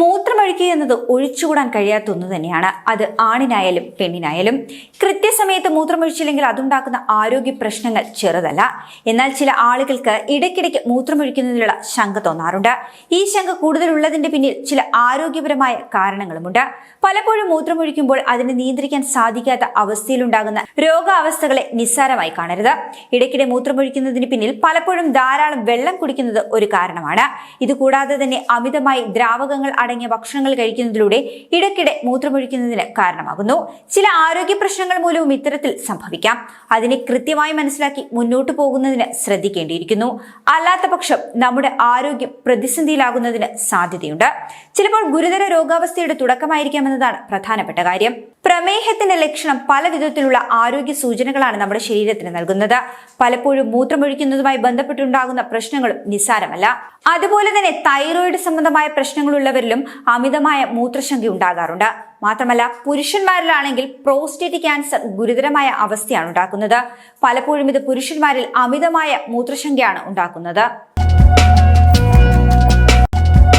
മൂത്രമൊഴിക്കുക എന്നത് ഒഴിച്ചുകൂടാൻ കഴിയാത്ത ഒന്ന് തന്നെയാണ്. അത് ആണിനായാലും പെണ്ണിനായാലും. കൃത്യസമയത്ത് മൂത്രമൊഴിച്ചില്ലെങ്കിൽ അതുണ്ടാക്കുന്ന ആരോഗ്യ പ്രശ്നങ്ങൾ ചെറുതല്ല. എന്നാൽ ചില ആളുകൾക്ക് ഇടയ്ക്കിടയ്ക്ക് മൂത്രമൊഴിക്കുന്നതിലുള്ള ശങ്ക തോന്നാറുണ്ട്. ഈ ശങ്ക കൂടുതലുള്ളതിന്റെ പിന്നിൽ ചില ആരോഗ്യപരമായ കാരണങ്ങളുമുണ്ട്. പലപ്പോഴും മൂത്രമൊഴിക്കുമ്പോൾ അതിനെ നിയന്ത്രിക്കാൻ സാധിക്കാത്ത അവസ്ഥയിലുണ്ടാകുന്ന രോഗാവസ്ഥകളെ നിസ്സാരമായി കാണരുത്. ഇടയ്ക്കിടെ മൂത്രമൊഴിക്കുന്നതിന് പിന്നിൽ പലപ്പോഴും ധാരാളം വെള്ളം കുടിക്കുന്നത് ഒരു കാരണമാണ്. ഇതുകൂടാതെ തന്നെ അമിതമായി ദ്രാവകങ്ങൾ അടങ്ങിയ ഭക്ഷണങ്ങൾ കഴിക്കുന്നതിലൂടെ ഇടയ്ക്കിടെ മൂത്രമൊഴിക്കുന്നതിന് കാരണമാകുന്നു. ചില ആരോഗ്യ പ്രശ്നങ്ങൾ മൂലവും ഇത്തരത്തിൽ സംഭവിക്കാം. അതിനെ കൃത്യമായി മനസ്സിലാക്കി മുന്നോട്ട് പോകുന്നതിന് ശ്രദ്ധിക്കേണ്ടിയിരിക്കുന്നു. അല്ലാത്ത പക്ഷം നമ്മുടെ ആരോഗ്യം പ്രതിസന്ധിയിലാകുന്നതിന് സാധ്യതയുണ്ട്. ചിലപ്പോൾ ഗുരുതര രോഗാവസ്ഥയുടെ തുടക്കമായിരിക്കാമെന്നതാണ് പ്രധാനപ്പെട്ട കാര്യം. പ്രമേഹത്തിന്റെ ലക്ഷണം പല വിധത്തിലുള്ള ആരോഗ്യ സൂചനകളാണ് നമ്മുടെ ശരീരത്തിന് നൽകുന്നത്. പലപ്പോഴും മൂത്രമൊഴിക്കുന്നതുമായി ബന്ധപ്പെട്ടുണ്ടാകുന്ന പ്രശ്നങ്ങളും നിസ്സാരമല്ല. അതുപോലെ തന്നെ തൈറോയിഡ് സംബന്ധമായ പ്രശ്നങ്ങളുള്ളവരിലും അമിതമായ മൂത്രശങ്ക ഉണ്ടാകാറുണ്ട്. മാത്രമല്ല പുരുഷന്മാരിലാണെങ്കിൽ പ്രോസ്റ്റേറ്റ് ക്യാൻസർ ഗുരുതരമായ അവസ്ഥയാണ് ഉണ്ടാക്കുന്നത്. പലപ്പോഴും ഇത് പുരുഷന്മാരിൽ അമിതമായ മൂത്രശങ്കയാണ് ഉണ്ടാക്കുന്നത്.